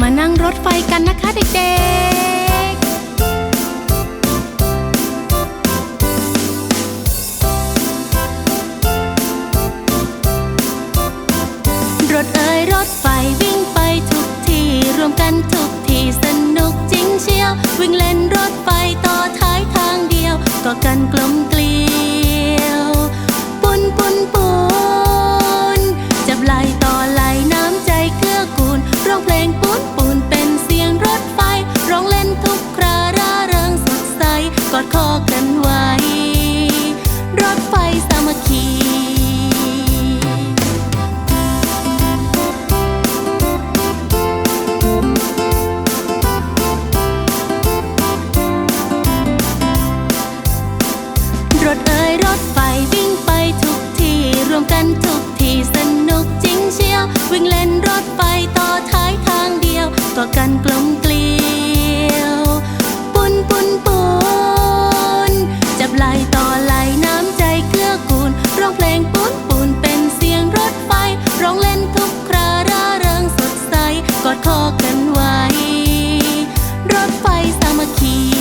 มานั่งรถไฟกันนะคะเด็กๆ รถเอ่ยรถไฟวิ่งไปทุกที่รวมกันทุกที่สนุกจริงเชียว วิ่งเล่นรถไฟต่อท้ายทางเดียว ก็กันกลมกลี ก็กันกลมเกลียวปุนปุนปุนจับไหลต่อไหลน้ำใจเกื้อกูลร้องเพลงปุนปุนเป็นเสียงรถไฟร้องเล่นทุกคราร่าเริงสดใสกอดคอกันไว้ รถไฟสามัคคี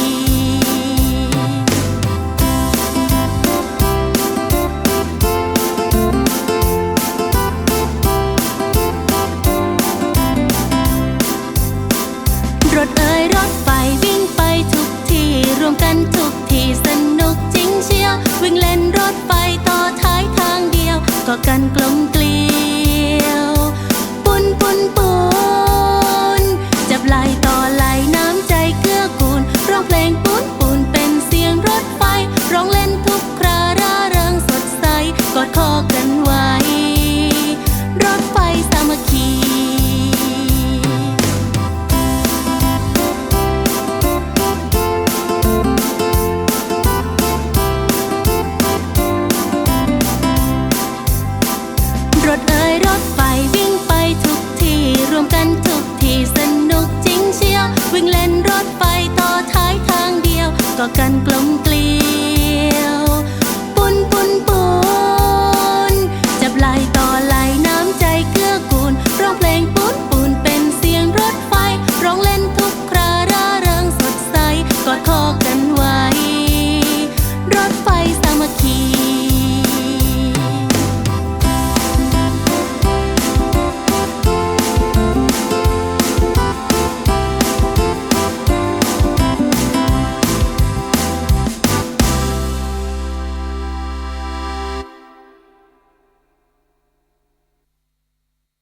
ถเอ่ยรถไฟวิ่งไปทุกที่รวมกันทุกที่สนุกจริงเชียววิ่งเล่นรถไฟต่อท้ายทางเดียวก็กันกลมเกลียวปุนปุนปุนจับไหลต่อไหลน้ำใจเกื้อกูลร้องเพลงปุนปุนเป็นเสียงรถไฟร้องเล่นทุกคราร่าเริงสดใสกอดคอกันไว้ ถไฟวิ่งไปทุกที่ รวมกันทุกที่สนุกจริงเชียว วิ่งเล่นรถไฟต่อท้ายทางเดียว ก็กันกลม